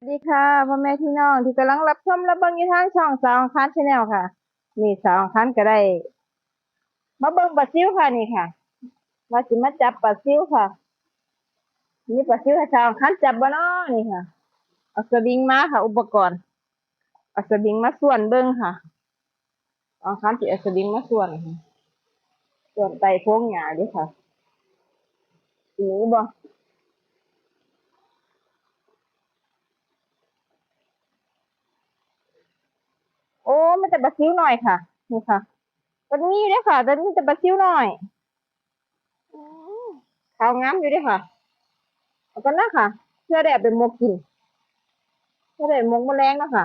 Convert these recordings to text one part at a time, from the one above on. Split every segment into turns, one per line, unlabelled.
สวัสดีค่ะพ่อแม่พี่น้องที่กำลังรับชมและเบิ่งอยู่ทางช่องสองคันชาแนลค่ะ นี่สองคันก็ได้มาเบิ่งปลาซิวค่ะนี่ค่ะว่าสิมาจับปลาซิวค่ะ นี่ปลาซิวให้สองคันจับบ่เนาะนี่ค่ะเอาสวิงมาค่ะ อุปกรณ์เอาสวิงมาส่วนเบิ่งค่ะสองคันสิเอาสวิงมาส่วนส่วนไตโค้งหญ้าด้วยค่ะนี้บ่ โอ้มันจะบาซิวหน่อยค่ะ นี่ค่ะตอนนี้ด้วยค่ะตอนนี้จะบาซิวหน่อยอขาวงามอยู่ด้วยค่ะเอากันนะค่ะเพื่อได้เป็นหมกกินเพื่อได้หมกแมลงนะค่ะ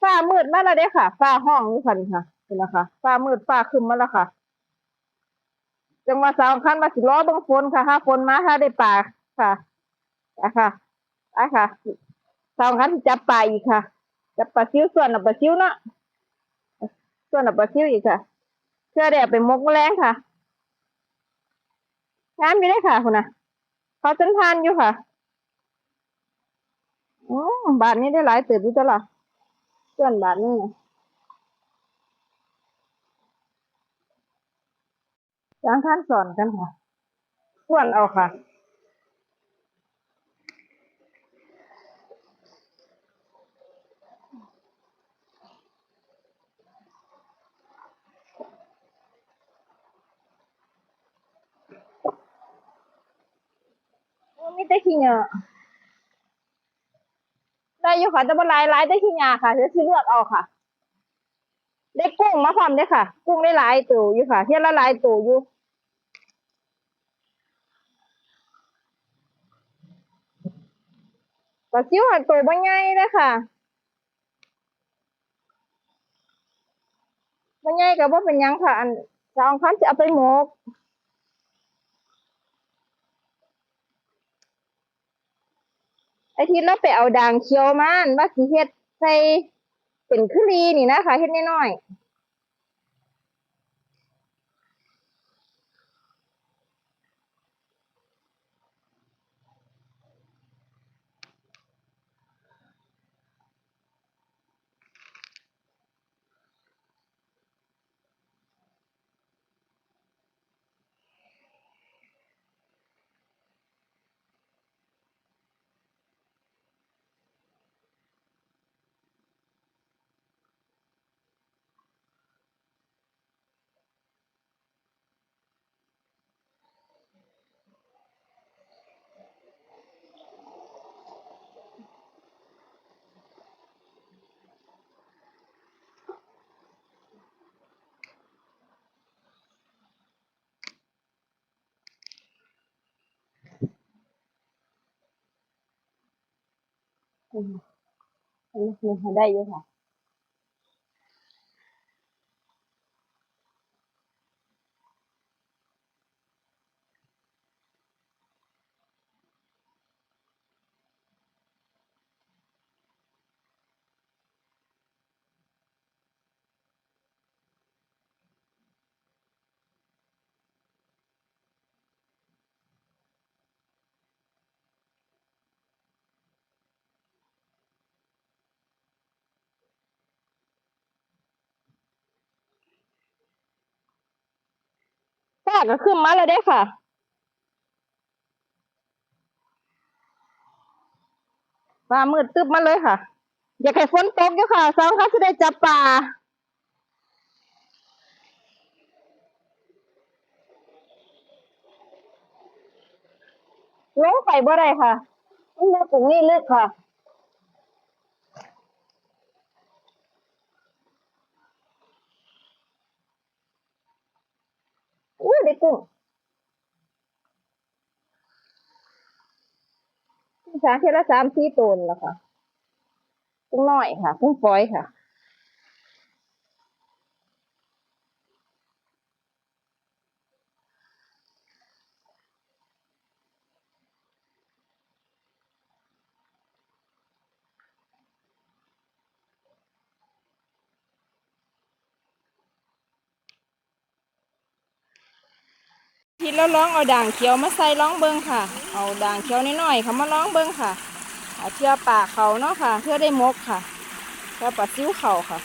ฟ้ามืดมาแล้วเด้ค่ะฟ้าห้องนี่ค่ะนี่ค่ะเห็นนะคะฟ้ามืดฟ้าครึมมาแล้วค่ะ จังหวะสาวคันมาสิล้อเบังฝนค่ะถ้าฝนมาถ้าได้ปลาค่ะอะค่ะอะค่ะสาวคันจับปลาอีกค่ะ จับปลาซิวส่วนเอาปลาซิวเนาะส่วนเอาปลาซิวอีกค่ะเพื่อได้เอาไปมกแมลงค่ะงามอยู่ได้ค่ะคุณนะเขาจนทานอยู่ค่ะอืมบาทนี้ได้หลายเติบอยู่จ้ะล่ะส่วนบาทนี้จางท่านสอนกันค่ะส่วนเอาค่ะ มีแต่ขี้เหงื่อได้อยู่ค่ะแต่บ่หลายหลายแต่ขี้เหงื่อค่ะเดี๋ยวสิเลือกเอาค่ะ ได้กุ้งมาพร้อมเด้อค่ะ กุ้งได้หลายตัวอยู่ค่ะเที่ยละหลายตัวอยู่ปลาซิวหันตัวบ่ใหญ่เลยค่ะบ่ใหญ่ก็บ่เป็นยังค่ะ อันสองคันจะเอาไปหมก ไอ้ที่เราไปเอาด่างเขียวมาอันว่าสิเฮ็ดใส่เป็นคือรีนี่นะคะเฮ็ดน้อยๆ อืมอันนี้ได้อยู่ค่ะาก็ขึ้นมาแล้วเด้ค่ะฟ้ามืดตึบมาเลยค่ะ อยากให้ฝนตกอยู่ค่ะสองคันจะได้จับปลาลงไปบ่ได้ค่ะมันลึกตรงนี้ลึกค่ะ อุ้ย ได้กุ้งสามเทละสามสี่ตัวนี่แล้วค่ะกุ้งน้อยค่ะกุ้งฝอยค่ะ ทีแล้วร้องเอาด่างเขียวมาใส่ร้องเบิ้งค่ะ เอาด่างเขียวน้อยๆเขามาร้องเบิ้งค่ะเอาเทือปากเขาเนาะค่ะเพื่อได้มกค่ะเพื่อปัดซิ้วเขาค่ะ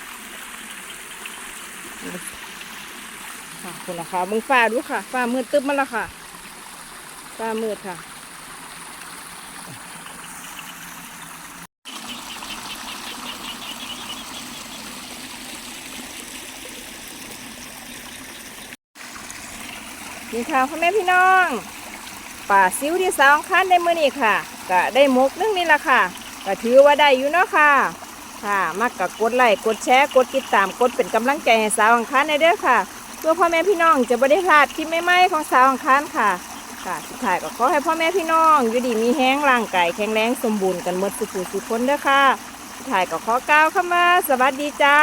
ค่ะคุณนะคะมึงฟ้าดูค่ะฟ้ามืดตึ๊บมาแล้วค่ะฟ้ามืดค่ะ นี่ค่ะพ่อแม่พี่น้องป่าซิวที่สองคันในมือนี่ค่ะก็ได้มกนึงนี่ละค่ะก็ถือว่าได้อยู่เนาะค่ะ ค่ะมักกับกดไลค์กดแชร์กดติดตามกดเป็นกำลังใจให้สาวอังคารในเด้อค่ะ เพื่อพ่อแม่พี่น้องจะไม่ได้พลาดคลิปใหม่ๆของสาวอังคารค่ะ ค่ะสุดท้ายก็ขอให้พ่อแม่พี่น้องอยู่ดีมีแห้งร่างกายแข็งแรงสมบูรณ์กันหมดสุขสุขคนเด้อค่ะสุดท้ายก็ขอกล่าวคำว่าสวัสดีจ้า